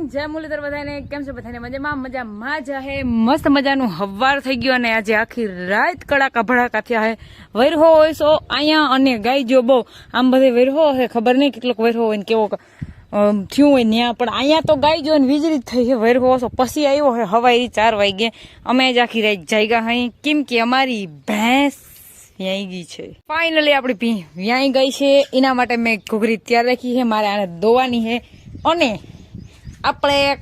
Morning જય મુરલીધર બધાને. કેમ છે બધાને? મજામાં? મજામાં જ હે. મસ્ત મજાનું હવાર થઈ ગયું અને આજે આખી રાત કડાકા ભડાકા થયા હે. વૈરહો હોય સો અહીંયા અને ગાય જો બહુ. આમ બધે વૈરહો હે. ખબર નહીં કેટલોક વૈરહો હોય ને કેવો થયું હોય ત્યાં. પણ અહીંયા તો ગાય જો વીજળી થઈ છે વૈરહો હશો પછી આવ્યો હે હવાઈ ચાર વાગે. અમે જ આખી રાત જાગ્યા અહીં કેમ કે અમારી ભેંસ વ્યાઈ ગઈ છે. ફાઇનલી આપણી ભી વ્યાઈ ગઈ છે. એના માટે મેં ઘૂઘરી તૈયાર રાખી છે મારે આને દોવાની છે અને આપણે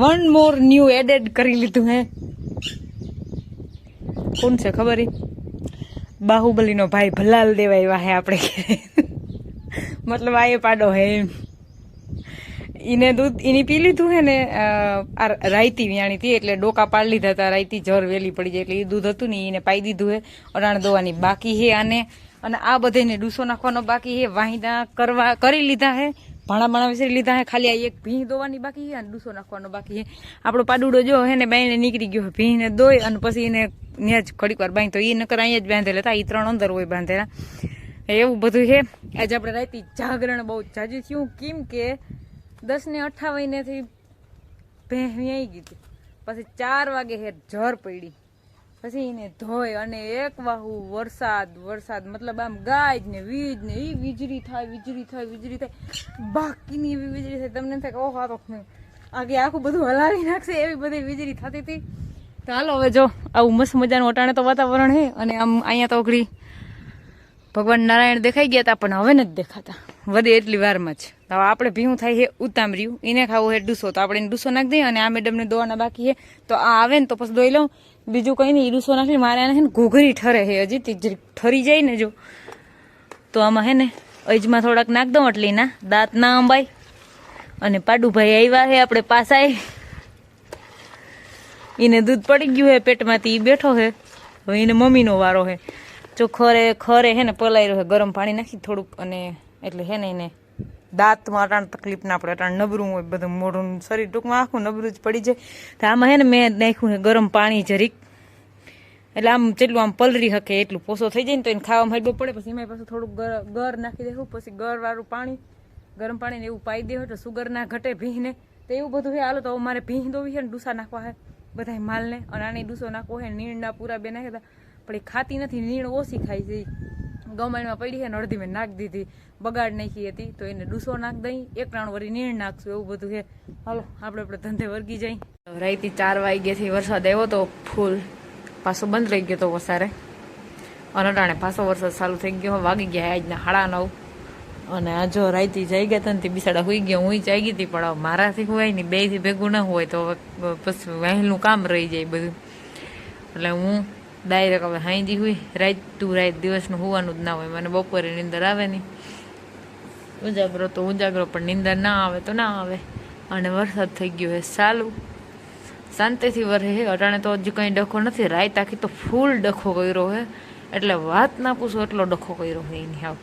વન મોર ન્યૂ એડેડ કરી લીધું હે. કોણ છે ખબર? બાહુબલીનો ભાઈ ભલાલ દેવાય વાહે આપણે મતલબ આ એ પાડો હે એમ. એને દૂધ એની પી લીધું હે ને આ રાયતી વ્યાણી હતી એટલે ડોકા પાડી લીધા હતા, રાયતી જર વેલી પડી જાય એટલે એ દૂધ હતું ને એને પાઈ દીધું હે અડાણ દોવાની બાકી હે આને. અને આ બધાને ડૂસો નાખવાનો બાકી હે વાહિદા કરવા, કરી લીધા હે. ભાણા ભાણા વિસરી લીધા હે, ખાલી આ એક ભીં ધોવાની બાકી છે અને ડૂસો નાખવાનો બાકી છે આપણો પાડુડો જો હે ને બાઈને નીકળી ગયો ભીંને દોઈ અને પછી એને ત્યાં જ ઘડીક વાર બાંધી તો એ નકર અહીંયા જ બાંધેલા હતા એ ત્રણ અંદર હોય બાંધેલા. એવું બધું છે આજે આપણે રાતી જાગરણ બહુ જાજુ થયું. કેમ કે દસ ને અઠાવને થી ભેંઈ ગઈ હતી. પછી ચાર વાગે હેર જર પડી. પછી એને ધોય અને એક વાહુ વરસાદ વરસાદ, મતલબ આમ ગાય જ ને વીજ ને એ વીજળી થાય વીજળી થાય વીજળી થાય. બાકીની એવી વીજળી થાય, તમને થાય ઓહો, આ તો આગે આખું બધું હલાવી નાખશે, એવી બધી વીજળી થતી હતી. તો હાલો, હવે જો, આવું મસ્ત મજાનું અટાણે તો વાતાવરણ હે, અને આમ અહીંયા તો ઘડી ભગવાન નારાયણ દેખાઈ ગયા હતા પણ હવે નથી દેખાતા. વધે એટલી વારમાં જ. તો આપણે ભીવું થાય છે ઉતામર્યું. એને ખાવું છે ડૂસો. તો આપણે એને ડૂસો નાખી દઈએ અને આ મેડમને દોવાના બાકી છે તો આ આવે ને તો પછી દોઈ લઉં. બીજું કંઈ નહીં, ઈડુસો ડૂસો નાખી મારે આને છે ને ઘૂઘરી ઠરે છે હજી ઠરી જાય ને જો. તો આમાં હે ને, અજમાં થોડાક નાખ દઉં એટલે ના દાંત ના અંબાય અને પાડુભાઈ આવ્યા છે આપણે પાસાય એને દૂધ પડી ગયું હે, પેટમાંથી એ બેઠો હે. હવે એને મમ્મીનો વારો હે. જો ખરે ખરે હે ને પલાઈ રહ્યો ગરમ પાણી નાખી થોડુંક અને એટલે હે ને એને દાંતમાં અટાણ તકલીફ ના પડે અટાણ નબરું હોય, બધું મોઢું, શરીર ટૂંકમાં આખું નબરું જ પડી જાય. તો આમાં હે ને મેં નાખ્યું ગરમ પાણી જરીક. એટલે આમ જેટલું આમ પલરી શકે એટલું પોસો થઈ જાય ને તો એને ખાવામાં હેડવું પડે. પછી એમાં પાછું થોડુંક ગર નાખી દેવું, પછી ગરવાળું પાણી, ગરમ પાણી ને એવું પાઈ દેવું તો સુગર ના ઘટે ભીંને તો એવું બધું હે, હાલો તો મારે ભીં દોવી છે ને ડૂસા નાખવા હે બધા માલને. અને આને ડૂસો નાખવો છે નીણના પૂરા બે નાખ્યા પણ એ ખાતી નથી, નીણ ઓછી ખાઈ છે ગમાણમાં પડી છે ને અડધી મેં નાખી દીધી. બગાડ નાખી હતી, તો એને ડૂસો નાખ દઈ, એક ત્રણ વળી નીણ નાખશું એવું બધું છે. હાલો, આપણે આપણે ધંધે વર્ગી જઈ. રાઈતી ચાર વાગ્યાથી વરસાદ આવ્યો તો ફૂલ પાછો બંધ રહી ગયો તો વસારે. અને અટાણે પાછો વરસાદ ચાલુ થઈ ગયો, વાગી ગયા આજના હાડા નવ. અને આ જો રાઈતી જઈ ગયા હતા બિસાડા હુઈ ગયા હું જાગી હતી, પણ મારાથી હોય ને બેથી ભેગું ના હોય તો પછી વહેલું કામ રહી જાય બધું. એટલે હું ડાયરેક્ટ હવે હાઈજી હોય. રાત ટુ રાત દિવસનું હોવાનું જ ના હોય. મને બપોરે નીંદર આવે નહીં. ઉજાગરો તો ઉજાગરો, પણ નીંદર ના આવે તો ના આવે. અને વરસાદ થઈ ગયો હે ચાલુ શાંતિથી વરે હે. અટાણે તો હજી કંઈ ડખો નથી. રાત આખી તો ફૂલ ડખો કર્યો હે. એટલે વાત ના પૂછો એટલો ડખો કર્યો હે એની હાવ.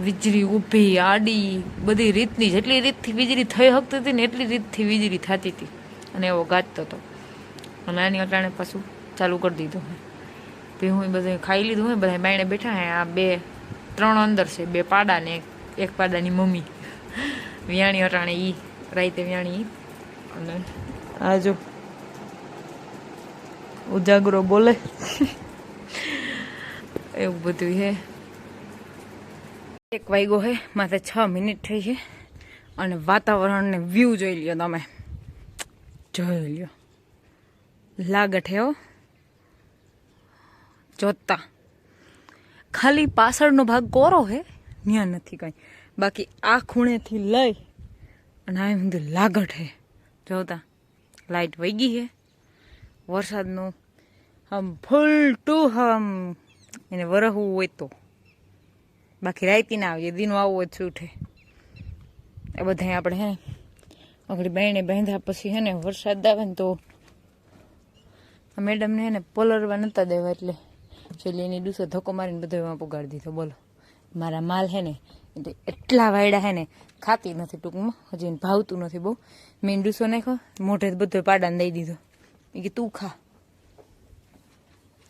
વીજળી ઊભી, આડી, બધી રીતની. જેટલી રીતથી વીજળી થઈ શકતી હતી ને એટલી રીતથી વીજળી થતી હતી. અને એવો ગાજતો હતો. અને આની અટાણે પાછું ચાલુ કરી દીધું હે હું બધું ખાઈ લીધું હોય બધા બાયણે બેઠા હે આ બે, ત્રણ અંદર છે, બે પાડા ને એક પાડાની મમ્મી. વ્યાણી અટાણે ઈ રાઈતે વ્યાણી અને આ જો ઉજાગરો બોલે. એવું બધું હે એક વાગ્યો હે માથે છ મિનિટ થઈ છે. અને વાતાવરણને વ્યૂ જોઈ લ્યો તમે. જોઈ લ્યો. લાગઠે હો. જોતા. ખાલી પાછળનો ભાગ કોરો હે ત્યાં નથી કાંઈ. બાકી આ ખૂણેથી લઈ અને આ સુધી લાગટ હે. જોતા, લાઈટ વહી હે. વરસાદનું આમ ફૂલ ટુ હમ એને વરહવું હોય તો. બાકી રાયતી ના આવે દિનો આવવું હોય છૂટે એ બધા આપણે હે આપણી બહેને બાંધ્યા પછી હે ને વરસાદ આવે ને તો મેડમને હે ને પલરવા નતા દેવા એટલે છેલ્લે એની ડૂસો ધક્કો મારીને બધો એમાં પગાડી દીધો. બોલો. મારા માલ હે ને એટલે એટલા વાયડા હે ને ખાતી નથી ટૂંકમાં, હજી ભાવતું નથી બહુ. મેં ડૂસો નાખ્યો, મોઢે બધો પાડાને દઈ દીધો. એ કે, તું ખા.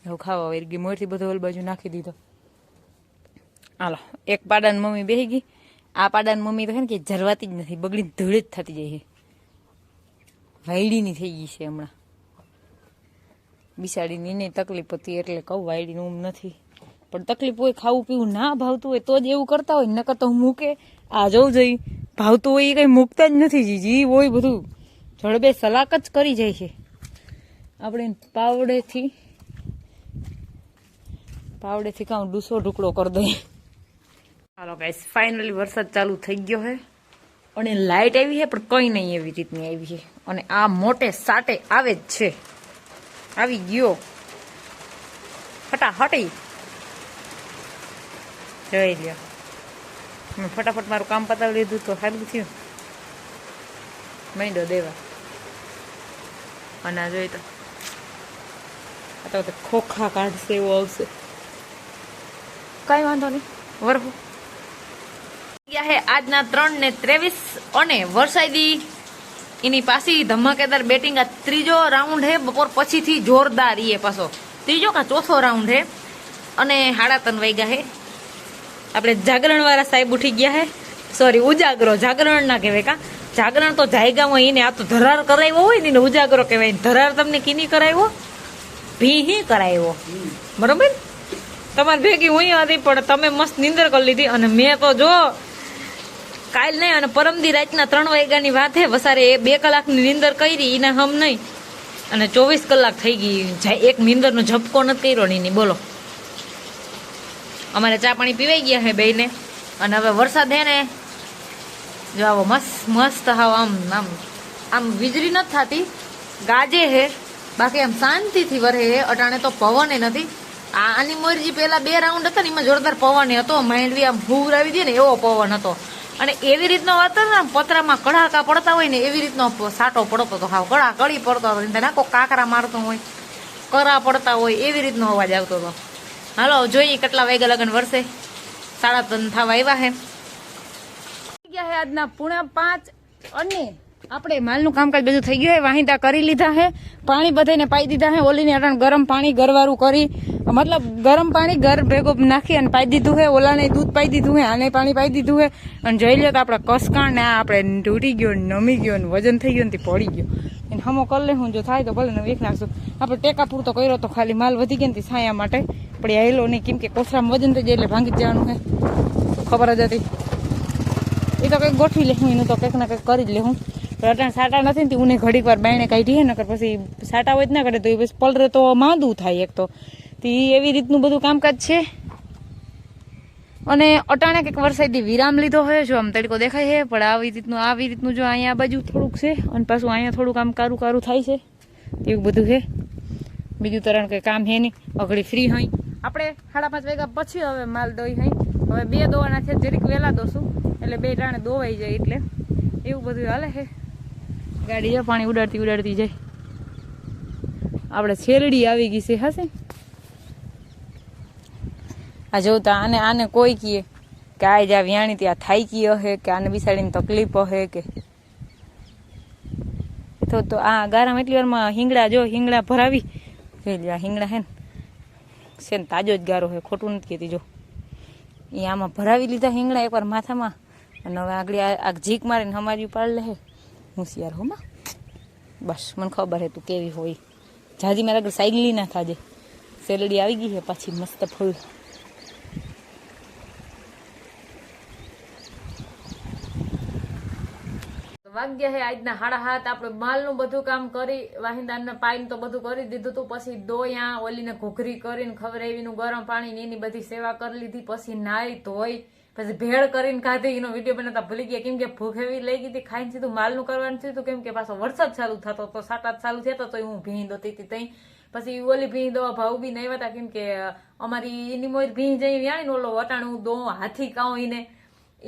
હવે ખાવા વળી ગઈ મોરથી બધો ઓલ બાજુ નાખી દીધો. હાલો, એક પાડાની મમ્મી બેસી ગઈ. આ પાડાની મમ્મી તો છે ને કે જરવાતી જ નથી, બગડી ધૂળ જ થતી જાય છે. વાયડીની થઈ ગઈ છે હમણાં. બિસાડીની એને તકલીફ હતી એટલે કહું, વાયડીનું ઊમ નથી. પણ તકલીફ હોય, ખાવું પીવું ના ભાવતું હોય, તો જ એવું કરતા હોય, નકર તો હું મૂકે. આ જવું જોઈએ ભાવતું હોય એ કંઈ મૂકતા જ નથી, જી જી હોય બધું. જડબે સલાક જ કરી જાય છે. આપણે પાવડેથી પાવડેથી કાં ડૂસો ઢુકડો કરી દઈએ. ચાલો ગાઈસ ફાઇનલી વરસાદ ચાલુ થઈ ગયો છે અને લાઇટ આવી છે પણ કંઈ નહીં એવી રીતની આવી છે અને આ મોટે સાટે આવે જ છે. આવી ગયો. ફટાફટી જોઈ લ્યો. મેં ફટાફટ મારું કામ પતાવી લીધું તો સારું થયું. માંડો દેવા. અને આ જોઈ તો. આ તો ખોખા કાઢશે એવું આવશે. કઈ વાંધો નહીં. વરફો ગયા હે આજના ત્રણ ને ત્રેવીસ અને વરસાદી એની પાછી ધમાકેદાર બેટિંગ આ ત્રીજો રાઉન્ડ હે, બપોર પછીથી જોરદાર એ પાછો. ત્રીજો કા ચોથો રાઉન્ડ હે? અને હાડા ત્રણ વાગ્યા હે. આપણે જાગરણવાળા સાહેબ ઉઠી ગયા હે. સોરી ઉજાગરો, જાગરણ ના કહેવાય કા. જાગરણ તો જાયગામાં એને આ તો ધરાર કરાવ્યો હોય ને એને ઉજાગરો કહેવાય. ધરાર તમને કીની કરાવ્યો? ભીહી કરાવ્યો. બરોબર? તમારી ભેગી હું હતી, પણ તમે મસ્ત નિંદર કરી લીધી. અને મેં તો જો કાલ નહીં અને પરમદી રાતના ત્રણ વાગ્યાની વાત હે વસારે એ બે કલાકની નિંદર કરી એના હમ નહીં. અને ચોવીસ કલાક થઈ ગઈ. એક નિંદરનો ઝપકો નથી કર્યો નહીં બોલો. અમારે ચા પાણી પીવાઈ ગયા હે બેને અને હવે વરસાદ હે ને, જો આવો મસ્ત મસ્ત હાવ આમ આમ આમ વીજળી નથી થતી. ગાજે હે. બાકી આમ શાંતિથી વરે હે. અટાણે તો પવને નથી. આ આની મરજી પેલા બે રાઉન્ડ હતા ને, એમાં જોરદાર પવન હતો. માંડવી આમ હુવરાવી દે ને, એવો પવન હતો. અને એવી રીતનો વાતર ને, પતરામાં કડાકા પડતા હોય ને, એવી રીતનો સાટો પડતો હતો હાવ કડા કડી પડતો હતો એને નાખો કાકરા મારતો હોય, કરા પડતા હોય, એવી રીતનો અવાજ આવતો હતો હાલો, જોઈએ કેટલા વાગ્યા લગન વરસે. સાડા ત્રણ થવા આવ્યા હે. ગયા હે આજના પૂણા પાંચ અને આપણે માલનું કામકાજ બધું થઈ ગયું હે, વાહિંદા કરી લીધા હે, પાણી બધાને પાઈ દીધા હે, ઓલીને અટાણ ગરમ પાણી ગરવારું કરી મતલબ ગરમ પાણી ઘર ભેગો નાખી અને પાઈ દીધું હે, ઓલાને દૂધ પાઈ દીધું હે, આને પાણી પાઈ દીધું હે. અને જોઈ લો તો આપણે કસકાણ ને આપણે તૂટી ગયો ને નમી ગયો ને વજન થઈ ગયો ને પડી ગયો. એને હમો કરી લે, હું જો થાય તો ભલે ને વેખ નાખશું. આપણે ટેકા પૂરતો કર્યો તો ખાલી માલ વધી ગયો ને છાયા માટે. પણ હેલો નહીં, કેમ કે કોસરામાં વજન થઈ જાય એટલે ભાંગી જવાનું હે. ખબર જ હતી. એ તો કંઈક ગોઠવી લેવું એનું તો કંઈક ના કંઈક કરી જ લેવું રટણ સાટા નથી ને ઉને ઘડીક વાર બાયણે કાઢીએ નકર પછી સાટા હોય જ ના કરે તો એ પછી પલરે તો માંદું થાય એક તો. તે એવી રીતનું બધું કામકાજ છે? અને અટાણે કંઈક વરસાદથી વિરામ લીધો હોય જો આમ તડકો દેખાય છે, પણ આવી રીતનું આવી રીતનું જો અહીંયા બાજુ થોડુંક છે, અને પાછું અહીંયા થોડુંક આમ કારું કારું થાય છે, એવું બધું છે. બીજું તરણ કંઈ કામ છે નહીં અઘડી ફ્રી હોય આપણે સાડા પાંચ વાગ્યા પછી હવે માલ દોઈ હોય હવે બે દોવાના છે, જરીક વહેલા દોશું, એટલે બે ટાણે દોવાઈ જાય એટલે. એવું બધું હાલે છે. ગાડી જો પાણી ઉડાડતી ઉડાડતી જાય. આપણે છેલડી આવી ગઈ છે હશે આ જોતા આને આને કોઈ કીએ કે આ જ્યાં વ્યાણી ત્યાં થાય કી હે, કે આને બિસાડીને તકલીફ હે કે. તો તો આ ગારામાં એટલી વારમાં હિંગડા જો હિંગડા ભરાવી. જોઈ લ્યો, આ હિંગડા હે ને. છે ને તાજો જ ગારો હે, ખોટું નથી કહેતી, જો. એ આમાં ભરાવી લીધા હિંગડા એકવાર માથામાં. અને હવે આગળ આ આ ઝીક મારીને હમારી પાડ લે હે. હોશિયાર હો, માં. બસ, મને ખબર હે તું કેવી હોય. જાજી મારા આગળ સાયગલી ના થાજે. સેલડી આવી ગઈ છે પાછી મસ્ત ફૂલ. વાગ્યા હે આજના હાડા હાથ, આપણે માલનું બધું કામ કરી વાહિંદાને પાઈન તો બધું કરી દીધું હતું પછી દોયા ઓલીને ઘૂઘરી કરીને ખવડાવીનું ગરમ પાણી એની બધી સેવા કરી લીધી, પછી નાઈ ધોઈ, પછી ભેળ કરીને ખાધી, એનો વીડિયો બનાવતા ભૂલી ગયા, કેમ કે ભૂખ એવી લઈ ગઈ હતી, ખાઈને સીધું માલનું કરવાનું થયું કેમ કે પાછો વરસાદ ચાલુ થતો તો આઠ ચાલુ થતો તો હું ભીં દોતી હતી તઈ. પછી ઓલી ભીં દવા ભાવ બી નહીં હતા, કેમ કે અમારી એની મોર ભીં જઈ વ્યાણી ઓલો વટાણું દો, હાથી કાઉ એને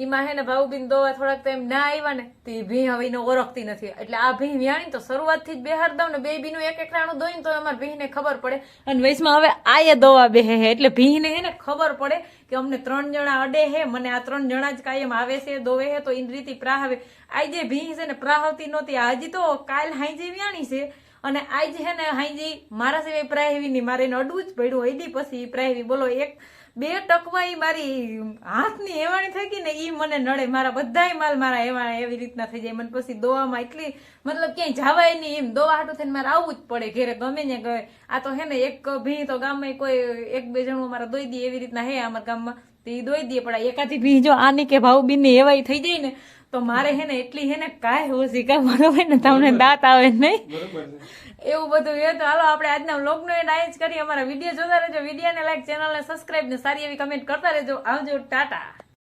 એમાં હે ને ભાવબીન દોવા થોડાક ટાઈમ ના આવ્યા ને, તે ભી હવે એને ઓળખતી નથી. એટલે આ ભી વ્યાણી તો શરૂઆતથી જ બેહાર દઉં ને બે બીનું એક એક રાણું દોઈને તો અમારે ભીને ખબર પડે. અને વૈશમાં હવે આયે દોવા બે હે, એટલે ભીને હે ને ખબર પડે કે અમને ત્રણ જણા અડે હે, મને આ ત્રણ જણા જ કાયમ આવે છે, દોવે હે, તો એની રીતે પ્રાહવે આજે ભી છે ને પ્રાહવતી નહોતી હજી તો કાલ હાઈજી વ્યાણી છે. અને આજ હે ને હાઈજી મારા સિવાય પ્રાહેવી ની મારે એને અડવું જ પડ્યું. હૈદી પછી પ્રાહેવી બોલો, એક બે ટકમાં એ મારી હાથની હેવાણી થઈ ગઈ ને ઈ મને નડે. મારા બધાય માલ મારા હેવાણા એવી રીતના થઈ જાય. મને પછી દોવામાં એટલી મતલબ ક્યાંય જવાય નહીં એમ. દોવા હાટું થઈને મારે આવવું જ પડે ઘેરે. ગમે ને ગયે. આ તો હે ને એક ભી તો ગામમાં કોઈ એક બે જણું મારા દોઈ દે એવી રીતના હે અમારા ગામમાં. તો દોઈ દે પણ આ એકાદી ભી જો આની કે ભાવ બીની એવાય થઈ જાય ને તો મારે હે ને એટલી હે ને કાંઈ હોશી કા બરોબર ને તમને દાંત આવે નહીં. એવું બધું એ તો હાલો આપણે આજના વ્લોગનો એન્ડ આઈ જ કરીએ. અમારા વીડિયો જોતા રહેજો. વિડીયોને લાઈક ચેનલને સબસ્ક્રાઈબ ને સારી એવી કમેન્ટ કરતા રહેજો. આવજો ટાટા.